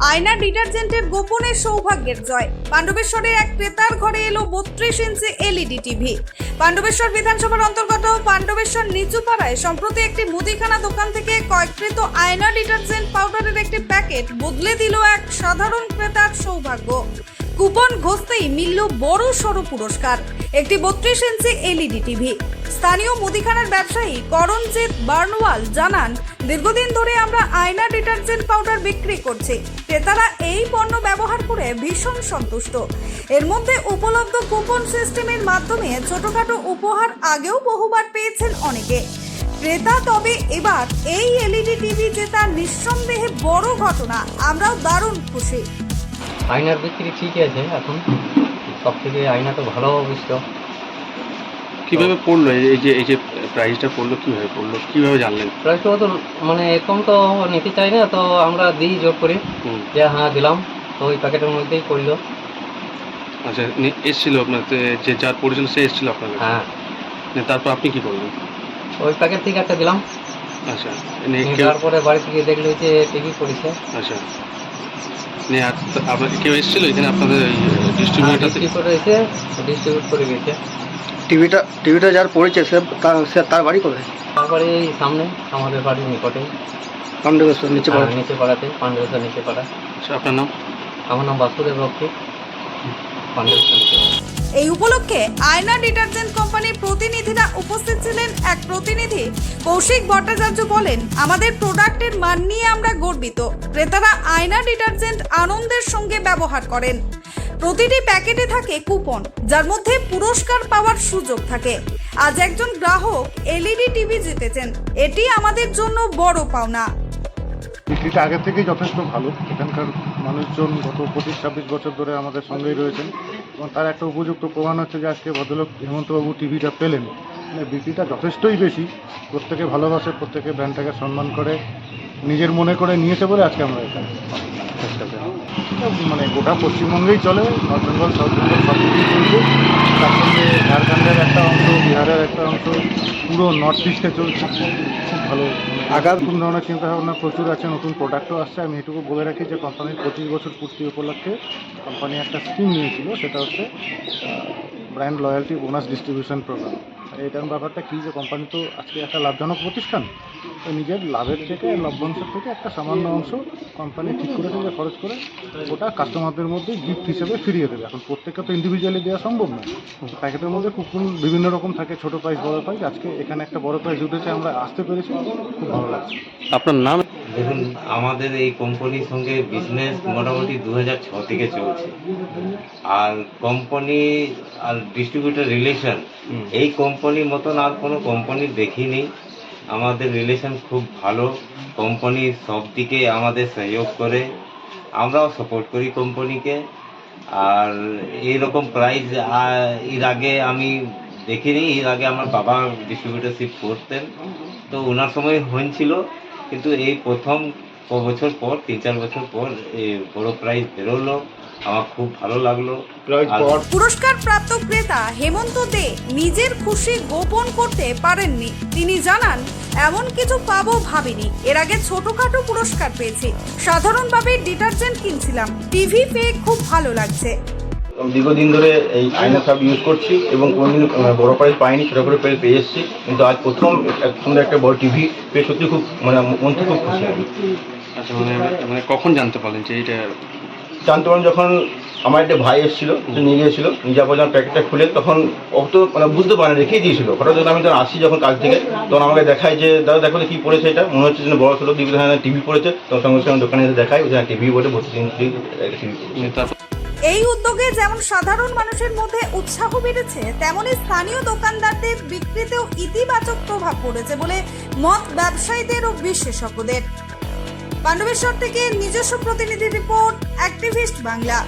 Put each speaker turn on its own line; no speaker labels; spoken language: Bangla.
আয়না ডিটারজেন্টের গোপনে সৌভাগ্যের জয়। পাণ্ডবেশ্বরের এক ক্রেতার ঘরে এলো বত্রিশ ইঞ্চি এলইডি টিভি। পাণ্ডবেশ্বর বিধানসভার অন্তর্গত পাণ্ডবেশ্বর নিচুপাড়ায় সম্প্রতি একটি মুদিখানা দোকান থেকে কয়েকৃত আয়না ডিটারজেন্ট পাউডারের একটি প্যাকেট বদলে দিল এক সাধারণ ক্রেতার সৌভাগ্য। কুপন ঘষতেই মিলল বড় সড়ো পুরস্কার। একটি বত্রিশ ইঞ্চি এলইডি টিভি। স্থানীয় মুদিখানার ব্যবসায়ী করণজিৎ বার্নওয়াল জানান, দীর্ঘদিন ধরে আমরা আয়না ডিটারজেন্ট পাউডার বিক্রি করছি। ক্রেতারা এই পণ্য ব্যবহার করে ভীষণ সন্তুষ্ট। এর মধ্যে উপলব্ধ কুপন সিস্টেমের মাধ্যমে ছোটখাটো উপহার আগেও বহুবার পেয়েছেন অনেকে। ক্রেতা, তবে এবার এই এলইডি টিভি জেতা নিঃসন্দেহে বড় ঘটনা। আমরাও দারুণ খুশি।
আয়নার বিক্রি ঠিকই আছে এখন সব থেকে আয়না তো ভালো অবশ্য।
কীভাবে পড়ল? এই যে এই যে প্রাইসটা পড়ল কীভাবে পড়ল? কীভাবে জানলেন?
প্রায় তো মানে এরকম তো নিতে চাই না তো আমরা দিই জোর করে। যে হ্যাঁ দিলাম। তো ওই প্যাকেটের মধ্যেই পড়ল।
আচ্ছা এসছিল আপনার যে যার পড়েছিল সে এসছিল আপনার
হ্যাঁ।
তারপর আপনি কি করলেন?
ওই প্যাকেট থেকে একটা দিলাম।
আচ্ছা নিয়ে কেউ
দেওয়ার পরে বাড়ি থেকে দেখল যে টিভি করেছে
আচ্ছা। নিয়ে আর তা- আপনার কেউ এসেছিল এখানে আপনাদের ডিস্ট্রিবিউটার থেকে?
ডিস্ট্রিবিউট করে গেছে
টিভিটা টিভিটা যার পড়েছে সে তার- সে তার বাড়ি কোথায়?
তারপরে এই সামনে আমাদের বাড়ির নিকটে।
পাণ্ডবেশ্বর নিচে পড়ে
হ্যাঁ, নিচে পাড়াতে পাণ্ডবেশ্বর নিচে পাড়া
আচ্ছা, আপনার নাম?
আমার নাম বাসুদেব রক্ষী। পাণ্ডবেশ্বর নিচে পাড়া
এই উপলক্ষে আয়না ডিটারজেন্ট কোম্পানির প্রতিনিধিরা উপস্থিত ছিলেন এক প্রতিনিধি। কৌশিক ভট্টাচার্য বলেন, আমাদের প্রোডাক্টের মান নিয়ে আমরা গর্বিত। ক্রেতারা আয়না ডিটারজেন্ট আনন্দের সঙ্গে ব্যবহার করেন। প্রতিটি প্যাকেটে থাকে কুপন, যার মধ্যে পুরস্কার পাওয়ার সুযোগ থাকে। আজ একজন গ্রাহক এলইডি টিভি জিতেছেন। এটি আমাদের জন্য বড় পাওনা।
বিক্রিটা আগের থেকেই যথেষ্ট ভালো। এখানকার মানুষজন গত পঁচিশ, ছাব্বিশ বছর ধরে আমাদের সঙ্গেই রয়েছেন এবং তার একটা উপযুক্ত প্রমাণ হচ্ছে যে আজকে ভদ্রলোক হেমন্তবাবু টিভিটা পেলেন। মানে বিক্রিটা যথেষ্টই বেশি। প্রত্যেকে ভালোবাসে, প্রত্যেকে ব্র্যান্ডটাকে সম্মান করে, নিজের মনে করে নিয়েছে বলে আজকে আমরা এখানে। এটা মানে গোটা পশ্চিমবঙ্গেই চলে, নর্থ বেঙ্গল, সাউথ বেঙ্গল, সব কিছুই চলছে। তার সঙ্গে ঝাড়খণ্ডের একটা অংশ, বিহারের একটা অংশ, পুরো নর্থ ইস্টে চলছে। খুব ভালো। আগার কোন ধরনের চিন্তাভাবনা প্রচুর আছে, নতুন প্রোডাক্টও আসছে। আমি এটুকু বলে রাখি যে কোম্পানির পঁচিশ বছর পূর্তি উপলক্ষে কোম্পানি একটা স্কিম নিয়েছিল, সেটা হচ্ছে brand loyalty bonus distribution program এইটার ব্যাপারটা কী যে কোম্পানি তো আজকে একটা লাভজনক প্রতিষ্ঠান, তো নিজের লাভের থেকে লভ্যাংশের থেকে একটা সামান্য অংশ কোম্পানি ঠিক করেছে যে খরচ করে, ওটা কাস্টমারদের মধ্যে গিফট হিসেবে ফিরিয়ে দেবে। এখন প্রত্যেককে তো ইন্ডিভিজুয়ালি দেওয়া সম্ভব না। প্যাকেটের মধ্যে কুপন বিভিন্ন রকম থাকে, ছোট প্রাইস বড় প্রাইস আজকে এখানে একটা বড় প্রাইস উঠেছে, আমরা আসতে পেরেছি, খুব ভালো লাগছে।
আপনার নাম?
দেখুন আমাদের এই কোম্পানির সঙ্গে বিজনেস মোটামুটি দু হাজার ছ থেকে চলছে। আর কোম্পানি আর ডিস্ট্রিবিউটার রিলেশন এই কোম্পানির মতন আর কোনো কোম্পানি দেখিনি। আমাদের রিলেশন খুব ভালো। কোম্পানি সব দিকে আমাদের সহযোগ করে। আমরাও সাপোর্ট করি কোম্পানিকে আর এইরকম প্রাইস এর আগে আমি দেখিনি। এর আগে আমার বাবা ডিস্ট্রিবিউটারশিপ করতেন। তো ওনার সময় হয়েছিল। কিন্তু এই প্রথম ক বছর পর তিন চার বছর পর এই বড় প্রাইজ বেরোলো। আমার খুব ভালো লাগল।
পুরস্কার প্রাপ্ত ক্রেতা হেমন্ত দে নিজের খুশি গোপন করতে পারেননি। তিনি জানান এমন কিছু পাবো ভাবিনি। এর আগে ছোটখাটো পুরস্কার পেয়েছি। সাধারণভাবে ডিটারজেন্ট কিনছিলাম। টিভি পেয়ে খুব ভালো লাগছে।
দীর্ঘদিন ধরে এই আয়না সাব ইউজ করছি এবং কোনোদিন বড় প্রাইজ পাইনি ছোটো করে প্রাইজ পেয়ে এসেছি। কিন্তু আজ প্রথম এক সুন্দর একটা বড় টিভি পেয়ে সত্যি খুব মানে মন থেকে খুব খুশি আমি।
আচ্ছা মানে মানে কখন জানতে পারলেন যে এইটা
জানতে পারলাম যখন আমার একটা ভাই এসেছিল নিয়ে গিয়েছিল নিয়ে যাওয়ার যখন প্যাকেটটা খুলে তখন অত মানে বুঝতে পারে রেখেই দিয়েছিল। হঠাৎ যখন আমি যখন আসি যখন কাজ থেকে তখন আমাকে দেখায় যে দাদা দেখো কী পড়েছে এটা। মনে হচ্ছে যে বড় ছোটো দিকে টিভি পড়েছে। তখন সঙ্গে সঙ্গে দোকানে এসে দেখায় যে টিভি বলে বসে টিভি
তারপর
এই উদ্যোগে যেমন সাধারণ মানুষের মধ্যে উৎসাহ বেড়েছে, তেমনি স্থানীয় দোকানদারদের বিক্রিতেও ইতিবাচক প্রভাব পড়েছে বলে মত ব্যবসায়ীদের ও বিশেষজ্ঞদের। পাণ্ডবেশ্বর থেকে নিজস্ব প্রতিনিধি রিপোর্ট, অ্যাক্টিভিস্ট বাংলা।